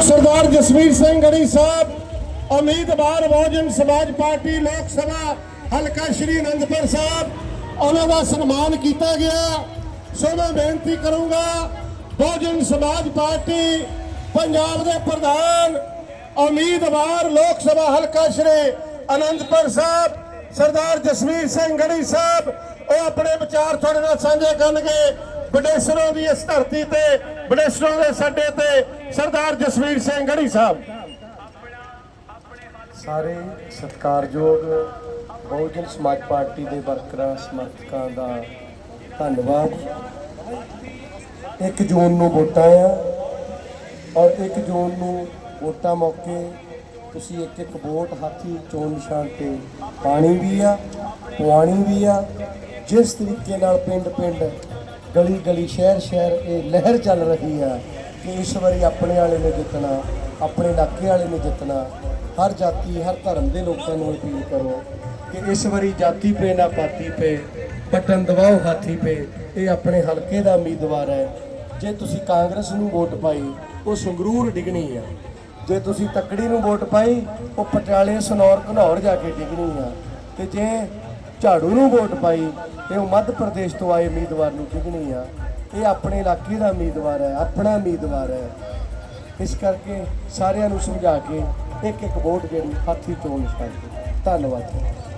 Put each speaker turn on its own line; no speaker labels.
ਸਰਦਾਰ ਜਸਵੀਰ ਸਿੰਘ ਗੜੀ ਸਾਹਿਬ, ਉਮੀਦਵਾਰ ਬਹੁਜਨ ਸਮਾਜ ਪਾਰਟੀ ਲੋਕ ਸਭਾ, ਹਲਕਾ ਸ਼੍ਰੀ ਅਨੰਦਪੁਰ ਸਾਹਿਬ, ਉਹਨਾਂ ਦਾ ਸਨਮਾਨ ਕੀਤਾ ਗਿਆ। ਸੋ ਮੈਂ ਬੇਨਤੀ ਕਰੂੰਗਾ, ਬਹੁਜਨ ਸਮਾਜ ਪਾਰਟੀ, ਪੰਜਾਬ ਦੇ ਪ੍ਰਧਾਨ, ਉਮੀਦਵਾਰ ਲੋਕ ਸਭਾ ਹਲਕਾ ਸ਼੍ਰੀ ਅਨੰਦਪੁਰ ਸਾਹਿਬ, ਸਰਦਾਰ ਜਸਵੀਰ ਸਿੰਘ ਗੜੀ ਸਾਹਿਬ, ਉਹ ਆਪਣੇ ਵਿਚਾਰ ਤੁਹਾਡੇ ਨਾਲ ਸਾਂਝੇ ਕਰਨਗੇ। ਬਡੇਸਰੋਂ ਦੀ ਇਸ ਧਰਤੀ ਤੇ, ਬਡੇਸਰੋਂ ਦੇ ਸਾਡੇ ਤੇ ਸਰਦਾਰ ਜਸਵੀਰ ਸਿੰਘ ਗੜੀ ਸਾਹਿਬ।
ਸਾਰੇ ਸਤਿਕਾਰਯੋਗ ਬਹੁਜਨ ਸਮਾਜ ਪਾਰਟੀ ਦੇ ਵਰਕਰਾਂ, ਸਮਰਥਕਾਂ ਦਾ ਧੰਨਵਾਦ। 1 ਜੂਨ ਨੂੰ ਵੋਟਾਂ ਆ ਔਰ 1 ਜੂਨ ਨੂੰ ਵੋਟਾਂ ਮੌਕੇ ਤੁਸੀਂ ਇੱਕ ਇੱਕ ਵੋਟ ਹਾਥੀ ਚੋਣ ਨਿਸ਼ਾਨ ਤੇ ਪਾਣੀ ਵੀ ਆ ਪਵਾਣੀ ਵੀ ਆ। ਜਿਸ ਤਰੀਕੇ ਨਾਲ ਪਿੰਡ ਪਿੰਡ ਗਲੀ ਗਲੀ, ਸ਼ਹਿਰ ਸ਼ਹਿਰ ਇਹ ਲਹਿਰ ਚੱਲ ਰਹੀ ਆ ਕਿ ਇਸ ਵਾਰੀ ਆਪਣੇ ਵਾਲੇ ਨੇ ਜਿੱਤਣਾ, ਆਪਣੇ ਇਲਾਕੇ ਵਾਲੇ ਨੇ ਜਿੱਤਣਾ। ਹਰ ਜਾਤੀ, ਹਰ ਧਰਮ ਦੇ ਲੋਕਾਂ ਨੂੰ ਅਪੀਲ ਕਰੋ ਕਿ ਇਸ ਵਾਰੀ ਜਾਤੀ ਪੇ ਨਾ ਪਾਤੀ ਪੇ, ਬਟਨ ਦਬਾਓ ਹਾਥੀ ਪੇ। ਇਹ ਆਪਣੇ ਹਲਕੇ ਦਾ ਉਮੀਦਵਾਰ ਹੈ। ਜੇ ਤੁਸੀਂ ਕਾਂਗਰਸ ਨੂੰ ਵੋਟ ਪਾਈ, ਉਹ ਸੰਗਰੂਰ ਡਿਗਣੀ ਆ। ਜੇ ਤੁਸੀਂ ਤੱਕੜੀ ਨੂੰ ਵੋਟ ਪਾਈ, ਉਹ ਪਟਿਆਲੇ, ਸਨੌਰ, ਘਨੌਰ ਜਾ ਕੇ ਡਿਗਣੀ ਆ। ਤੇ ਜੇ ਝਾੜੂ ਨੂੰ ਵੋਟ ਪਾਈ ਤੇ ਉਹ ਮੱਧ ਪ੍ਰਦੇਸ਼ ਤੋਂ ਆਏ ਉਮੀਦਵਾਰ ਨੂੰ ਡਿਗਣੀ ਆ। ਇਹ ਆਪਣੇ ਇਲਾਕੇ ਦਾ ਉਮੀਦਵਾਰ ਹੈ, ਆਪਣਾ ਉਮੀਦਵਾਰ ਹੈ। ਇਸ ਕਰਕੇ ਸਾਰਿਆਂ ਨੂੰ ਸਮਝਾ ਕੇ ਇੱਕ ਇੱਕ ਵੋਟ ਜਿਹੜੀ ਹਾਥੀ ਚੋਣ ਨਿਸ਼ਾਨ ਧੰਨਵਾਦ।